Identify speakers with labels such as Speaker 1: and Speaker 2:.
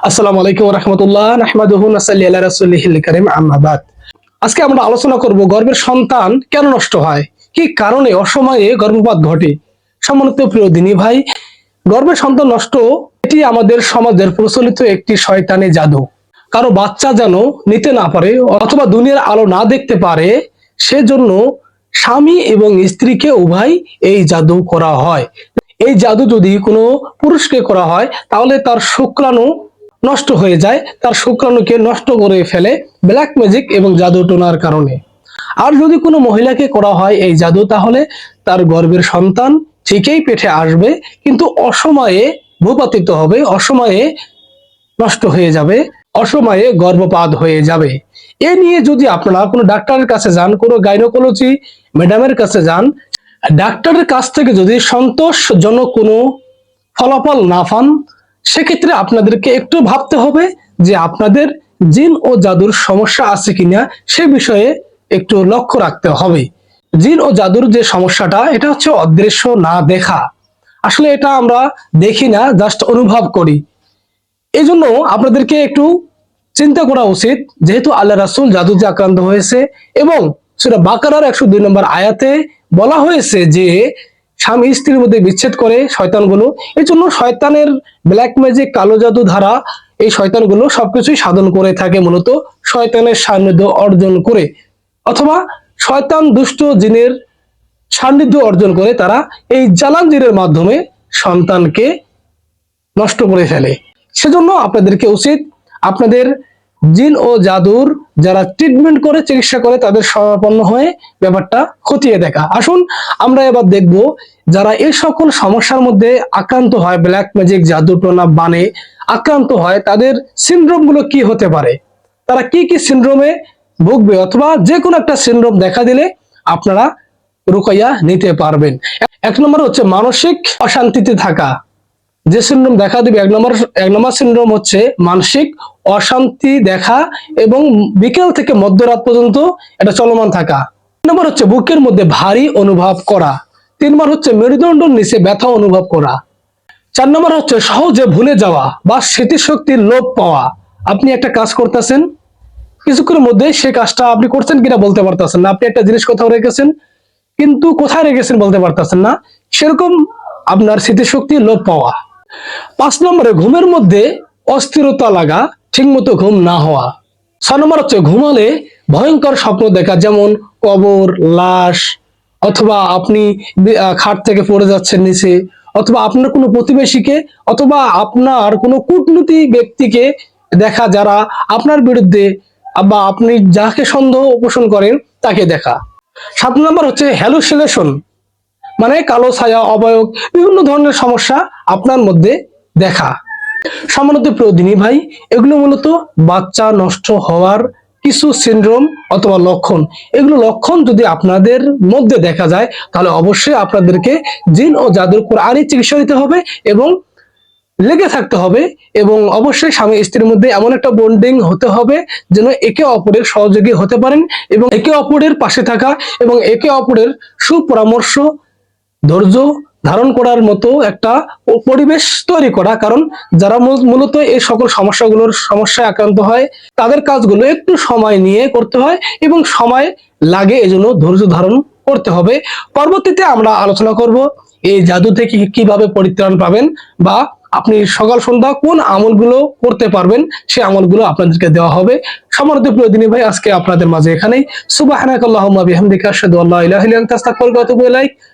Speaker 1: আসসালামু আলাইকুম রহমতুল্লাহ, নাহমাদুহু নাসাল্লি কারীম, আম্মা আজকে আমরা আলোচনা করব গর্ভের সন্তান কেন নষ্ট হয়? কি কারণে অসময়ে গর্ভপাত ঘটে? সম্মানিত প্রিয় দিনী ভাই গর্ভের সন্তান নষ্ট এটি আমাদের সমাজের প্রচলিত একটি শয়তানি জাদু। কারও বাচ্চা যেন নিতে না পারে অথবা দুনিয়ার আলো না দেখতে পারে, সেজন্য স্বামী এবং স্ত্রীকে উভয় এই জাদু করা হয়। এই জাদু যদি কোনো পুরুষকে করা হয়, তাহলে তার শুক্রাণু নষ্ট হয়ে যায়, তার শুক্রাণুকে নষ্ট করে ফেলে ব্ল্যাক ম্যাজিক এবং জাদু টোনার কারণে। আর যদি কোনো মহিলাকে করা হয় এই জাদু, তাহলে তার গর্ভের সন্তান ঠিকই পেটে আসবে, কিন্তু অসময়ে ভূপাতিত হবে, অসময়ে নষ্ট হয়ে যাবে, অসময়ে গর্ভপাত হয়ে যাবে। এ নিয়ে যদি আপনারা কোনো ডাক্তারের কাছে যান, কোনো গাইনোকোলজি ম্যাডামের কাছে যান, ডাক্তারের কাছ থেকে যদি সন্তোষজনক কোনো ফলাফল না পান সেক্ষেত্রে আপনাদেরকে একটু ভাবতে হবে যে আপনাদের জিন ও জাদুর সমস্যা আছে কিনা সে বিষয়ে একটু লক্ষ্য রাখতে হবে। জিন ও জাদুর যে সমস্যাটা, এটা হচ্ছে অদৃশ্য না দেখা। আসলে এটা আমরা দেখি না, জাস্ট অনুভব করি। এই জন্য আপনাদেরকে একটু চিন্তা করা উচিত, যেহেতু আল্লাহ রাসুল জাদুতে আক্রান্ত হয়েছে এবং সেটা বাকারার একশো দুই নম্বর আয়াতে বলা হয়েছে যে স্বামী স্ত্রীর মধ্যে বিচ্ছেদ করে শয়তানগুলো। এই জন্য শয়তানের ব্ল্যাক ম্যাজিক কালো জাদু ধারা, এই শয়তানগুলো সবকিছুই সাধন করে থাকে মূলত শয়তানের সান্নিধ্য অর্জন করে। অথবা শয়তান দুষ্ট জিনের সান্নিধ্য অর্জন করে তারা এই জালান জিনের মাধ্যমে সন্তানকে নষ্ট করে ফেলে। সেজন্য আপনাদেরকে উচিত আপনাদের জিন ও জাদুর যারা ট্রিটমেন্ট করে, চিকিৎসা করে, তাদের সমাপন্ন হয়ে ব্যাপারটা খতিয়ে দেখা। আসুন আমরা এবার দেখব যারা এই সকল সমস্যার মধ্যে আক্রান্ত হয় ব্ল্যাক ম্যাজিক জাদু টোনা বানে আক্রান্ত হয়, তাদের সিনড্রোমগুলো কি হতে পারে? তারা কি কি সিনড্রোমে ভুগবে? অথবা যে কোনো একটা সিন্ড্রোম দেখা দিলে আপনারা রুকাইয়া নিতে পারবেন। এক নম্বর হচ্ছে মানসিক অশান্তিতে থাকা। যে সিন্ড্রোম দেখা দিবে, এক নম্বর এক নম্বর সিন্ড্রোম হচ্ছে মানসিক অশান্তি দেখা এবং বিকেল থেকে মধ্যরাত পর্যন্ত এটা চলমান থাকা। নম্বর হচ্ছে বুকের মধ্যে ভারী অনুভব করা। তিন নম্বর হচ্ছে মেরুদণ্ডর নিচে ব্যথা অনুভব করা। চার নম্বর হচ্ছে সহজে ভুলে যাওয়া বা স্মৃতিশক্তির লোপ পাওয়া। আপনি একটা কাজ করতেছেন, কিছুক্ষণের মধ্যে সে কাজটা আপনি করছেন কিনা বলতে পারতেছেন না। আপনি একটা জিনিস কোথাও রেখেছেন, কিন্তু কোথায় রেখেছেন বলতে পারতেছেন না। সেরকম আপনার স্মৃতিশক্তি লোপ পাওয়া। পাঁচ নম্বরে, ঘুমের মধ্যে অস্থিরতা লাগা, ঠিকমতো ঘুম না হওয়া। ছয় নম্বর হচ্ছে, ঘুমালে ভয়ঙ্কর স্বপ্ন দেখা, যেমন কবর, লাশ, অথবা আপনি খাট থেকে পড়ে যাচ্ছেন নিচে, অথবা আপনার কোনো প্রতিবেশীকে, অথবা আপনার কোনো কূটনীতি ব্যক্তিকে দেখা, যারা আপনার বিরুদ্ধে বা আপনি যাকে সন্দেহ পোষণ করেন, তাকে দেখা। সাত নম্বর হচ্ছে হ্যালুসিনেশন মানে কালো ছায়া, অবয়ব, বিভিন্ন ধরনের সমস্যা আপনার মধ্যে দেখা। সামান্য প্রদিনী ভাই, এগুলো মূলত বাচ্চা নষ্ট হওয়ার কিছু সিন্ড্রোম অথবা লক্ষণ। এগুলো লক্ষণ যদি আপনাদের মধ্যে দেখা যায়, তাহলে অবশ্যই আপনাদেরকে জিন ও জাদুর কোরআনই চিকিৎসা দিতে হবে এবং লেগে থাকতে হবে এবং অবশ্যই স্বামী স্ত্রীর মধ্যে এমন একটা বন্ডিং হতে হবে যেন একে অপরের সহযোগী হতে পারেন এবং একে অপরের পাশে থাকা এবং একে অপরের সুপরামর্শ ধৈর্য ধারণ করার মতো একটা পরিবেশ তৈরি করা। কারণ যারা মূলত এই সকল সমস্যাগুলোর সমস্যায় আক্রান্ত হয়, তাদের কাজগুলো একটু সময় নিয়ে করতে হয় এবং সময় লাগে এজন্য ধৈর্য ধারণ করতে হবে। পরবর্তীতে আমরা আলোচনা করব এই জাদু থেকে কীভাবে পরিত্রাণ পাবেন বা আপনি সকাল, সন্ধ্যা কোন আমলগুলো করতে পারবেন সেই আমলগুলো আপনাদেরকে দেওয়া হবে। সমারোহ প্রিয় ভাই, আজকে আপনাদের মাঝে এখানেই। সুবাহানাকাল্লাহুম্মা বিহামদিকা, আশহাদু আল্লা ইলাহা ইল্লা